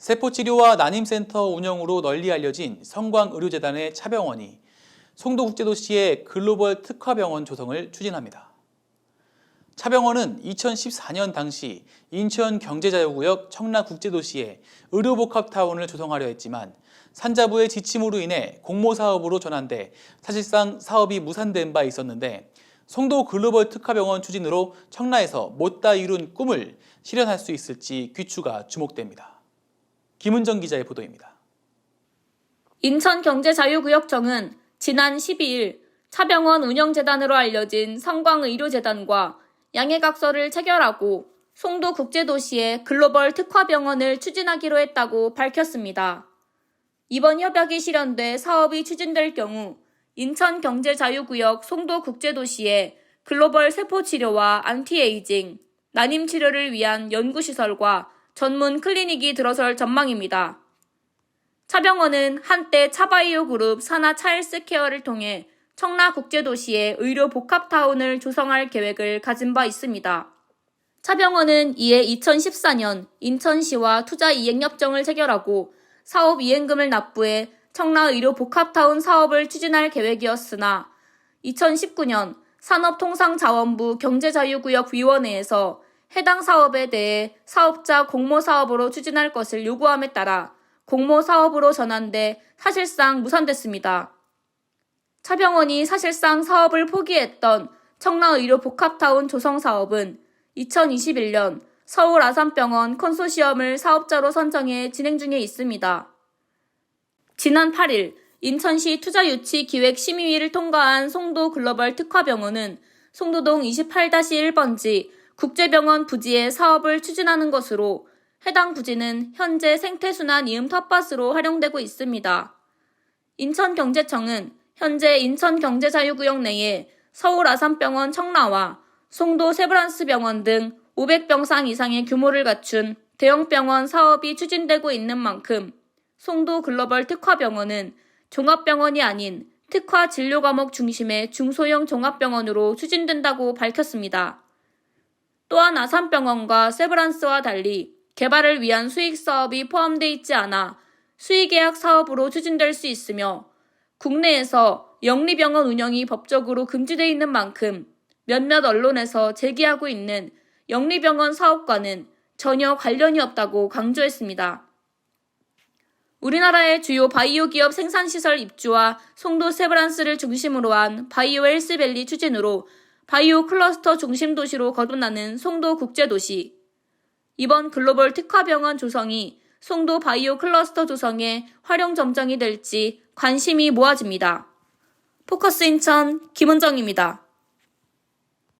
세포치료와 난임센터 운영으로 널리 알려진 성광의료재단의 차병원이 송도국제도시의 글로벌 특화병원 조성을 추진합니다. 차병원은 2014년 당시 인천 경제자유구역 청라국제도시에 의료복합타운을 조성하려 했지만 산자부의 지침으로 인해 공모사업으로 전환돼 사실상 사업이 무산된 바 있었는데 송도 글로벌 특화병원 추진으로 청라에서 못다 이룬 꿈을 실현할 수 있을지 귀추가 주목됩니다. 김은정 기자의 보도입니다. 인천경제자유구역청은 지난 12일 차병원 운영재단으로 알려진 성광의료재단과 양해각서를 체결하고 송도 국제도시의 글로벌 특화병원을 추진하기로 했다고 밝혔습니다. 이번 협약이 실현돼 사업이 추진될 경우 인천 경제자유구역 송도 국제도시에 글로벌 세포치료와 안티에이징, 난임치료를 위한 연구시설과 전문 클리닉이 들어설 전망입니다. 차병원은 한때 차바이오 그룹 산하 차일스 케어를 통해 청라 국제도시에 의료 복합타운을 조성할 계획을 가진 바 있습니다. 차병원은 이에 2014년 인천시와 투자 이행협정을 체결하고 사업 이행금을 납부해 청라 의료 복합타운 사업을 추진할 계획이었으나 2019년 산업통상자원부 경제자유구역 위원회에서 해당 사업에 대해 사업자 공모사업으로 추진할 것을 요구함에 따라 공모사업으로 전환돼 사실상 무산됐습니다. 차병원이 사실상 사업을 포기했던 청라의료 복합타운 조성 사업은 2021년 서울 아산병원 컨소시엄을 사업자로 선정해 진행 중에 있습니다. 지난 8일 인천시 투자유치 기획 심의위를 통과한 송도 글로벌 특화병원은 송도동 28-1번지 국제병원 부지에 사업을 추진하는 것으로 해당 부지는 현재 생태순환 이음 텃밭으로 활용되고 있습니다. 인천경제청은 현재 인천경제자유구역 내에 서울 아산병원 청라와 송도 세브란스병원 등 500병상 이상의 규모를 갖춘 대형병원 사업이 추진되고 있는 만큼 송도 글로벌 특화병원은 종합병원이 아닌 특화 진료 과목 중심의 중소형 종합병원으로 추진된다고 밝혔습니다. 또한 아산병원과 세브란스와 달리 개발을 위한 수익 사업이 포함되어 있지 않아 수의계약 사업으로 추진될 수 있으며 국내에서 영리병원 운영이 법적으로 금지되어 있는 만큼 몇몇 언론에서 제기하고 있는 영리병원 사업과는 전혀 관련이 없다고 강조했습니다. 우리나라의 주요 바이오 기업 생산시설 입주와 송도 세브란스를 중심으로 한 바이오 헬스밸리 추진으로 바이오 클러스터 중심 도시로 거듭나는 송도 국제도시. 이번 글로벌 특화병원 조성이 송도 바이오 클러스터 조성의 활용 점정이 될지 관심이 모아집니다. 포커스 인천 김은정입니다.